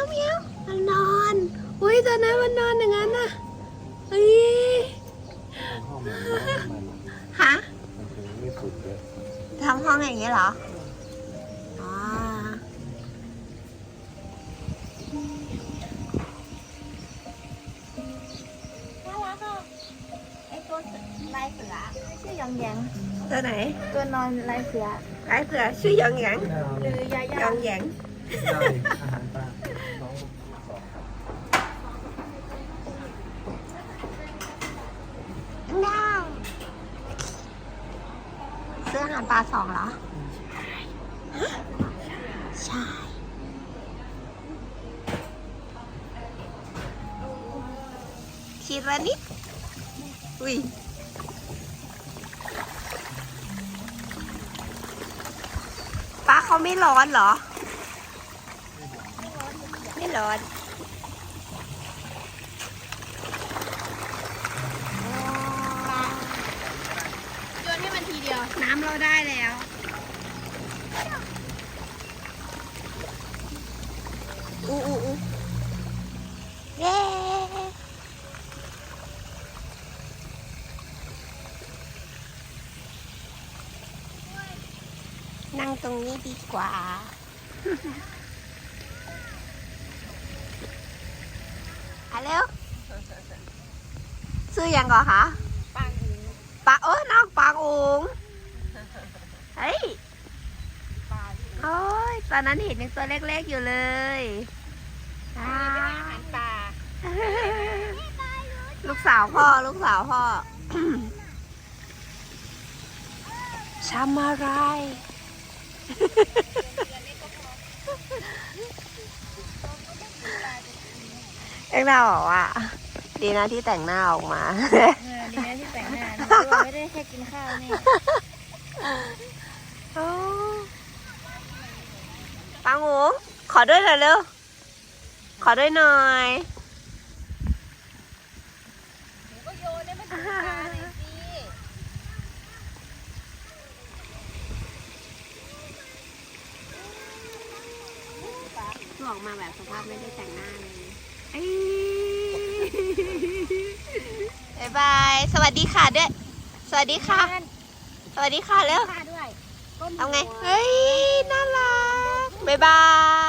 มียวเมียวเมียวมันนอนอุ้ยตอนนั้นมันนอนอย่างนั้นน่ะเฮ้ยห้องมันน้ำมันฮะมันถึงไม่สุดเลยทำห้องอย่างนี้เหรออ๋อน่ารักอะไอตัวลายเสือชื่อหยองแยงตัวไหน ตัวนอนลายเสือไอ้เสือชื่อหยองหยางหรือยาหยยาองหยาง ได้อาหารปลาน้องสอง น้าวซื้ออาหารปลาสองเหรอ ใช่ ทีละนิด อุ้ยป้าเขาไม่ร้อนเหรอ ไม่ร้อนว้าว โยนให้มันทีเดียว น้ำเราได้แล้ว อู้อู้อู้เย้นั่งตรงนี้ดีกว่า ฮัลโหลซื้อยังก่อคะปังปลาเอ้ยน้องปลาอุงเฮ้ย ปลา โอ้ยต อนนั้นเห็นยังตัวเล็กๆอยู่เลยอ่าอาหารปลาลูกสาวพ่อ ลูกสาวพ่อทำอะไร เอ็งดาวบอกว่าดีนะที่แต่งหน้าออกมาเออดีนะที่แต่งหน้านะตัวไม่ได้แค่กินข้าวนี่โอ้ ปังหูขอด้วยหน่อยเร็ว ขอด้วยหน่อยก็โยนให้มันกินปลาหน่อยสิออกมาแบบสภาพไม่ได้แต่งหน้าเลยบ๊ายบาย สวัสดีค่ะด้วย สวัสดีค่ะ สวัสดีค่ะเร็วปลาด้วยก้นเอาไงหัวเฮ้ย 拜拜。